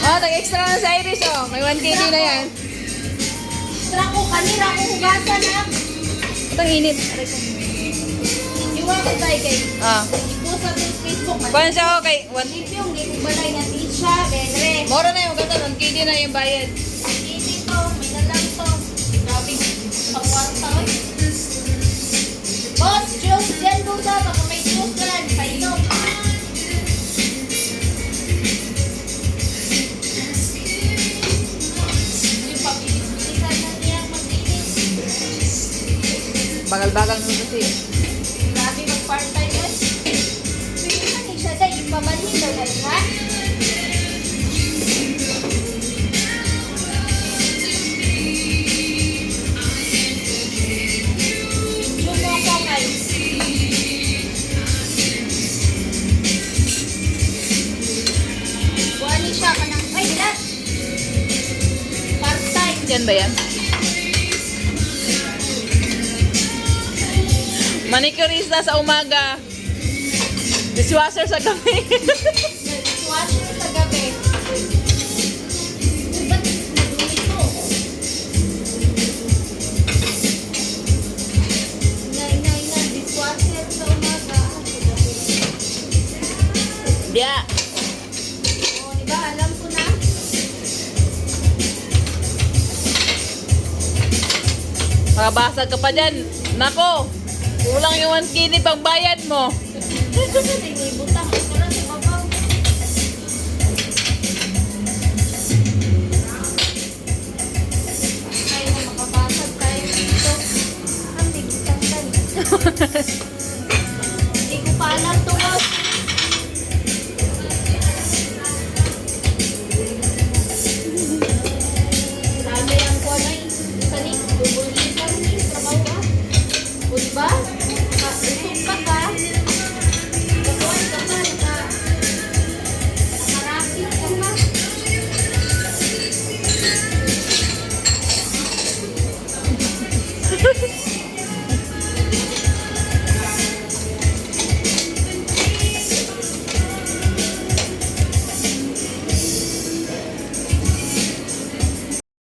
Oh, nag-extra na sa Irish, oh. May 1 kg na yan. Tra ko kanira ko hugasan na. Ito ang init. Iwan ko tayo kay. Ah. Ipost sa Facebook. Kuhan siya, okay. One... Yung di ko balay nga tisha, bedre. Mora na yung ganda, 1 kg na yung bayad. Hindi to, may nalang to. Grabe, pangwarta oy. Boss, juice dyan duda. Baka may juice ka Bagal-bagal mo kasi. Grabe mag-part-time boss. Pwede ka ni siya dahil pamanhin daw dahil ha? Yung mo ko Manicurista sa umaga. Dishwasher sa gabi. Dishwasher sa gabi. Ah. Diya. Oo, di ba? Alam ko na. Makabasag ka pa dyan. Nako. Kulang yung 1 kg pang bayad mo. Ay, may butang. Peace.